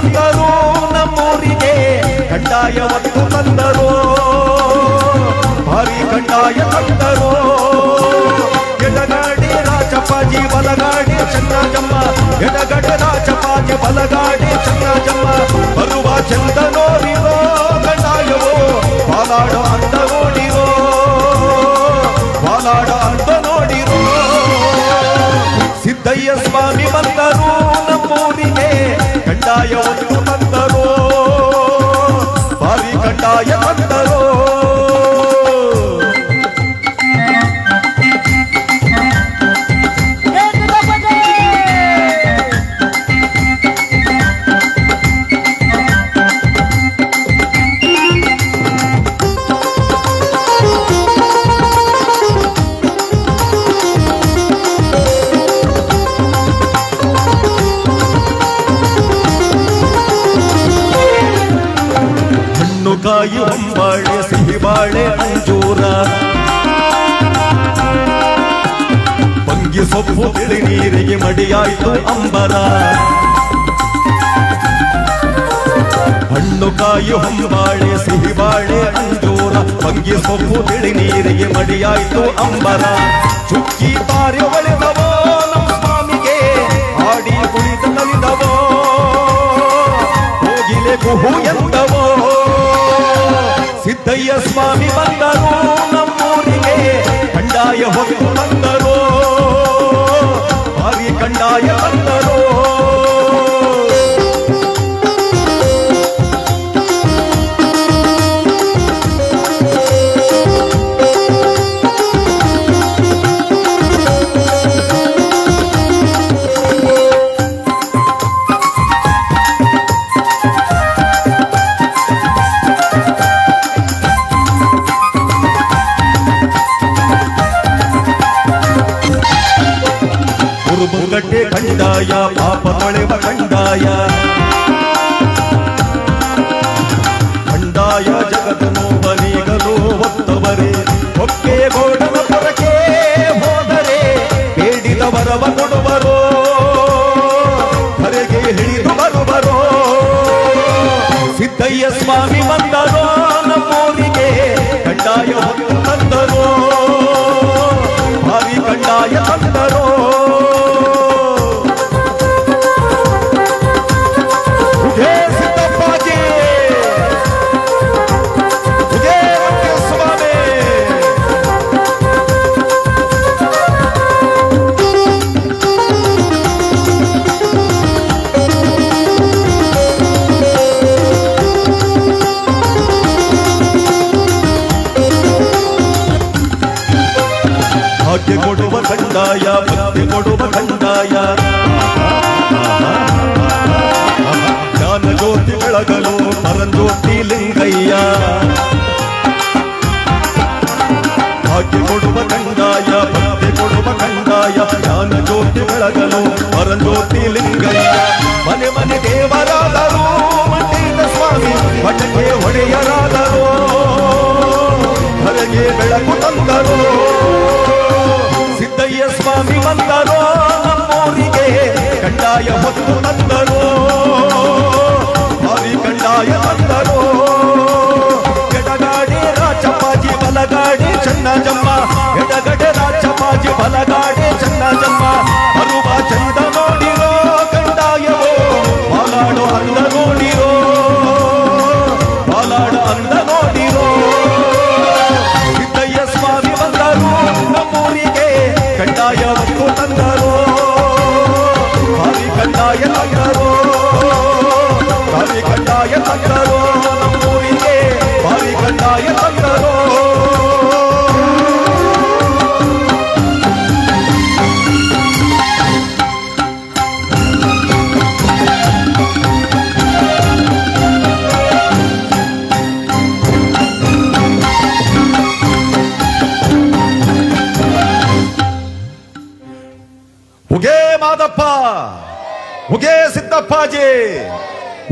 ಬಂದರು ನಮ್ಮೂರಿಗೆ ಕಡ್ಡಾಯ ಒತ್ತು ತಂದರು ಭಾರಿ ಕಡ್ಡಾಯ ತಂದರು ಎಡಗಾಡಿ ರಾಜಪ್ಪಾಜಿ ಬಲಗಾಡಿ ಚನ್ನಜಮ್ಮ ಎಡಗಡೆ ರಾಜಪ್ಪಾಜಿ ಬಲಗಾಡಿ ಚನ್ನಜಮ್ಮ ಬರುವ ಚಂದ ನೋಡಿರೋ ಕಡ್ಡಾಯವೋ ಬಾಲಾಡ ಅಂದ ನೋಡಿರೋ ಬಾಲಾಡ ಅಂದ ನೋಡಿರೋ ಸಿದ್ದಯ್ಯ ಸ್ವಾಮಿ ಬಂದರು ನಮ್ಮೂರಿಗೆ ಕಡ್ಡಾಯ ಬಂಗಿ ಸೊಪ್ಪು ತಿಳಿ ನೀರಿಗೆ ಮಡಿಯಾಯ್ತು ಅಂಬರ. ಹಣ್ಣು ಕಾಯಿ ಸಿಹಿ ಬಾಳೆ, ಅಂಜೂರ ಬಗ್ಗೆ ಸೊಪ್ಪು ತಿಳಿ ನೀರಿಗೆ ಮಡಿಯಾಯ್ತು ಅಂಬರ. ಚುಕ್ಕಿ ಬಾರಿ ಒಳೆದವೋ ನಮ್ಮ ಸ್ವಾಮಿಗೆ ಆಡಿ ಕುಳಿತ ತಲಿದವೋ ಹೋಗಿಲೆ ಕುಹು ಎಂದವೋ. ಸಿದ್ದಯ್ಯ ಸ್ವಾಮಿ ಬಂದರು ಕುರುಬುಗಟ್ಟೆ ಕಂಡಾಯ, ಪಾಪ ಮಳೆವ ಕಂಡಾಯ. ಕಂಡಾಯ ಜಗದ ನೋವನೀಗಲು ಒತ್ತವರೇ ಒಕ್ಕೆ ಗೋಡನ ಪರಕೆ ಹೋದರೆ, ಬೇಡಿದವರವ ಕೊಡುವರು ಕರೆಗೆ ಹಿಡಿದು ಬರುವರು. ಸಿದ್ದಯ್ಯ ಸ್ವಾಮಿ ಬಂದರು ಭಾಗ್ಯ ಕೊಡುವ ಕಂಡಾಯ ಭಕ್ತಿ ಕೊಡುವ ಕಂಡಾಯ ಜ್ಞಾನ ಜ್ಯೋತಿ ಬೆಳಗಲು ಪರಂಜ್ಯೋತಿ ಲಿಂಗಯ್ಯ ಭಾಗ್ಯ ಕೊಡುವ ಕಂಡಾಯ ಭಕ್ತಿ ಕೊಡುವ ಕಂಡಾಯ ಜ್ಞಾನ ಜ್ಯೋತಿ ಬೆಳಗಲು ಪರಂಜ್ಯೋತಿ ಲಿಂಗಯ್ಯ ಮನೆ ಮನೆ ದೇವರಾದರು ಮಂಡಿತ ಸ್ವಾಮಿ ಮಠಕ್ಕೆ ಒಡೆಯರಾದರು ಹೊರಗೆ ಬೆಳಕು ತಂದರು ಮಾದಪ್ಪ. ಉಗೇ ಸಿದ್ದಪ್ಪಾಜಿ.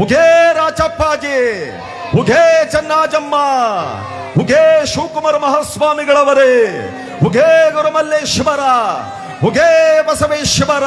ಉಗೇ ರಾಚಪ್ಪಾಜಿ ಉಗೇ ಚನ್ನಾಜಮ್ಮ. ಉಗೇ ಶಿವಕುಮಾರ ಮಹಾಸ್ವಾಮಿಗಳವರೇ. ಉಗೇ ಗುರುಮಲ್ಲೇಶ್ವರ. ಉಗೇ ಬಸವೇಶ್ವರ.